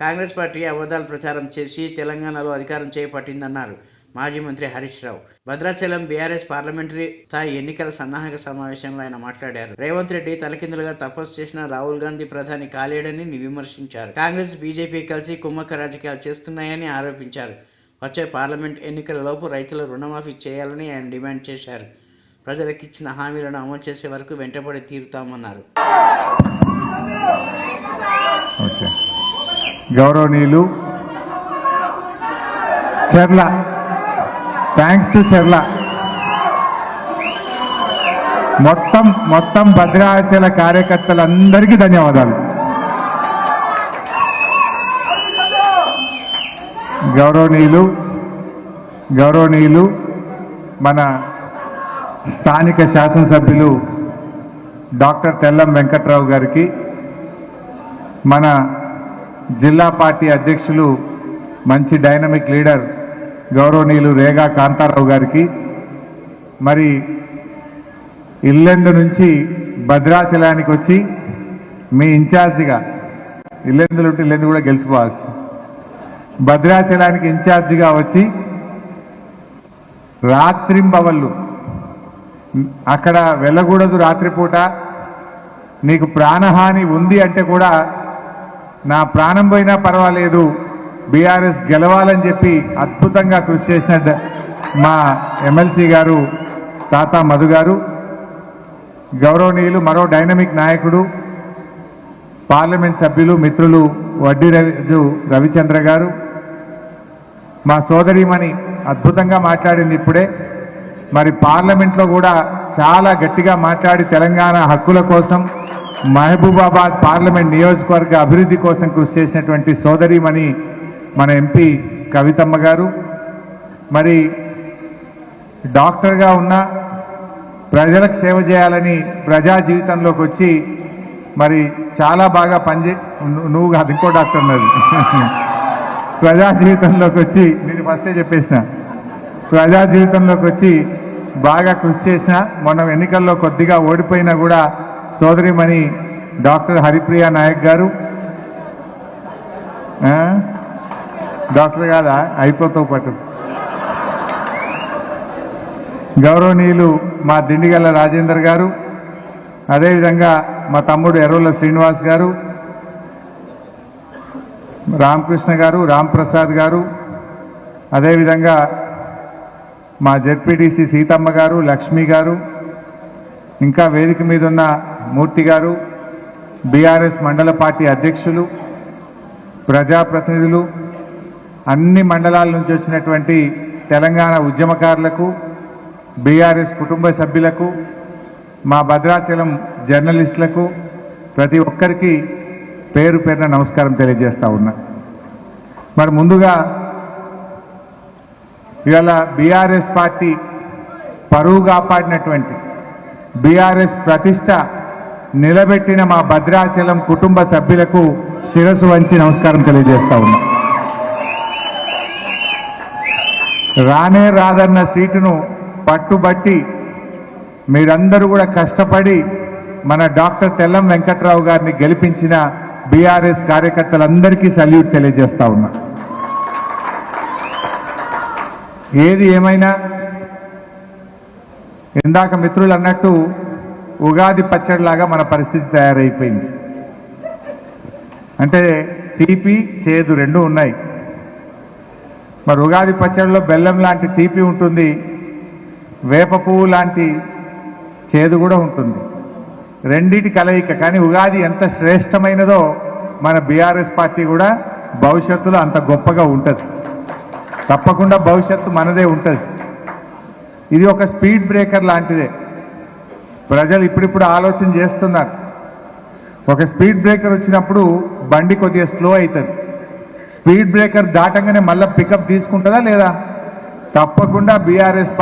Congress party అబద్ధాలు ప్రచారం చేసి తెలంగాణలో అధికారం చేపట్టిందన్నారు మాజీ మంత్రి హరీష్ రావు. భద్రాచలం బీఆర్ఎస్ పార్లమెంటరీ స్థాయి ఎన్నికల సన్నాహక సమావేశంలో ఆయన మాట్లాడారు. రేవంత్ రెడ్డి తలకిందులుగా తపస్సు చేసిన రాహుల్ గాంధీ ప్రధాని కాలేడని విమర్శించారు. కాంగ్రెస్ బీజేపీ కలిసి కుమ్మక్క రాజకీయాలు చేస్తున్నాయని ఆరోపించారు. వచ్చే పార్లమెంట్ ఎన్నికల లోపు రైతుల రుణమాఫీ చేయాలని ఆయన డిమాండ్ చేశారు. ప్రజలకు ఇచ్చిన హామీలను అమలు చేసే వరకు వెంటబడి తీరుతామన్నారు. గౌరవనీయులు. చెర్ల. థ్యాంక్స్ టు చెర్ల. మొత్తం మొత్తం భద్రాచల కార్యకర్తలందరికీ ధన్యవాదాలు. గౌరవనీయులు గౌరవనీయులు మన స్థానిక శాసనసభ్యులు డాక్టర్ తెల్లం వెంకట్రావు గారికి మన జిల్లా పార్టీ అధ్యక్షులు మంచి డైనమిక్ లీడర్ గౌరవనీయులు రేగా కాంతారావు గారికి మరి ఇల్లెందు నుంచి భద్రాచలానికి వచ్చి మీ ఇన్ఛార్జిగా ఇల్లెందులు ఉంటే ఇల్లెందు కూడా గెలిచిపోవాల్సి. భద్రాచలానికి ఇన్ఛార్జిగా వచ్చి రాత్రింబవళ్ళు అక్కడ వెళ్ళకూడదు రాత్రిపూట నీకు ప్రాణహాని ఉంది అంటే కూడా నా ప్రాణం పోయినా పర్వాలేదు. బీఆర్ఎస్ గెలవాలని చెప్పి అద్భుతంగా కృషి చేసిన మా ఎమ్మెల్సీ గారు తాత మధు గారు గౌరవనీయులు మరో డైనమిక్ నాయకుడు పార్లమెంట్ సభ్యులు మిత్రులు వడ్డీ రాజు రవిచంద్ర గారు. మా సోదరిమణి అద్భుతంగా మాట్లాడింది ఇప్పుడే. మరి పార్లమెంట్లో కూడా చాలా గట్టిగా మాట్లాడి తెలంగాణ హక్కుల కోసం మహబూబాబాద్ పార్లమెంట్ నియోజకవర్గ అభివృద్ధి కోసం కృషి చేసినటువంటి సోదరిమణి మన ఎంపీ కవితమ్మ గారు. మరి డాక్టర్గా ఉన్న ప్రజలకు సేవ చేయాలని ప్రజా జీవితంలోకి వచ్చి మరి చాలా బాగా పనిచే నువ్వు కాదు ఇంకో డాక్టర్ ఉన్నది. ప్రజా జీవితంలోకి వచ్చి నేను ఫస్టే చెప్పేసిన. ప్రజా జీవితంలోకి వచ్చి బాగా కృషి చేసిన మనం ఎన్నికల్లో కొద్దిగా ఓడిపోయినా కూడా సోదరిమణి డాక్టర్ హరిప్రియ నాయక్ గారు? డాక్టర్ కాదా అయిపోతావు పట్టు గౌరవనీయులు మా దిండిగల్ల రాజేందర్ గారు అదేవిధంగా మా తమ్ముడు ఎర్రోల శ్రీనివాస్ గారు రామకృష్ణ గారు రాంప్రసాద్ గారు అదేవిధంగా మా జెడ్పీటీసీ సీతమ్మ గారు లక్ష్మి గారు ఇంకా వేదిక మీద ఉన్న మూర్తి గారు బీఆర్ఎస్ మండల పార్టీ అధ్యక్షులు ప్రజాప్రతినిధులు అన్ని మండలాల నుంచి వచ్చినటువంటి తెలంగాణ ఉద్యమకారులకు బీఆర్ఎస్ కుటుంబ సభ్యులకు మా భద్రాచలం జర్నలిస్టులకు ప్రతి ఒక్కరికి పేరు పేరున నమస్కారం తెలియజేస్తూ ఉన్నా. మరి ముందుగా ఇవాళ బీఆర్ఎస్ పార్టీ పరువు కాపాడినటువంటి బీఆర్ఎస్ ప్రతిష్ట నిలబెట్టిన మా భద్రాచలం కుటుంబ సభ్యులకు శిరసు వంచి నమస్కారం తెలియజేస్తా ఉన్నా. రానే రాదన్న సీటును పట్టుబట్టి మీరందరూ కూడా కష్టపడి మన డాక్టర్ తెల్లం వెంకట్రావు గారిని గెలిపించిన బీఆర్ఎస్ కార్యకర్తలందరికీ సల్యూట్ తెలియజేస్తా ఉన్నా. ఏది ఏమైనా ఇందాక మిత్రులు అన్నట్టు ఉగాది పచ్చడిలాగా మన పరిస్థితి తయారైపోయింది. అంటే తీపి చేదు రెండు ఉన్నాయి. మరి ఉగాది పచ్చడిలో బెల్లం లాంటి తీపి ఉంటుంది వేప పువ్వు లాంటి చేదు కూడా ఉంటుంది. రెండిటి కలయిక కానీ ఉగాది ఎంత శ్రేష్టమైనదో మన బీఆర్ఎస్ పార్టీ కూడా భవిష్యత్తులో అంత గొప్పగా ఉంటుంది. తప్పకుండా భవిష్యత్తు మనదే ఉంటుంది. ఇది ఒక స్పీడ్ బ్రేకర్ లాంటిదే. ప్రజలు ఇప్పుడిప్పుడు ఆలోచన చేస్తున్నారు. ఒక స్పీడ్ బ్రేకర్ వచ్చినప్పుడు బండి కొద్దిగా స్లో అవుతుంది. స్పీడ్ బ్రేకర్ దాటంగానే మళ్ళీ పికప్ తీసుకుంటుందా లేదా? తప్పకుండా బీఆర్ఎస్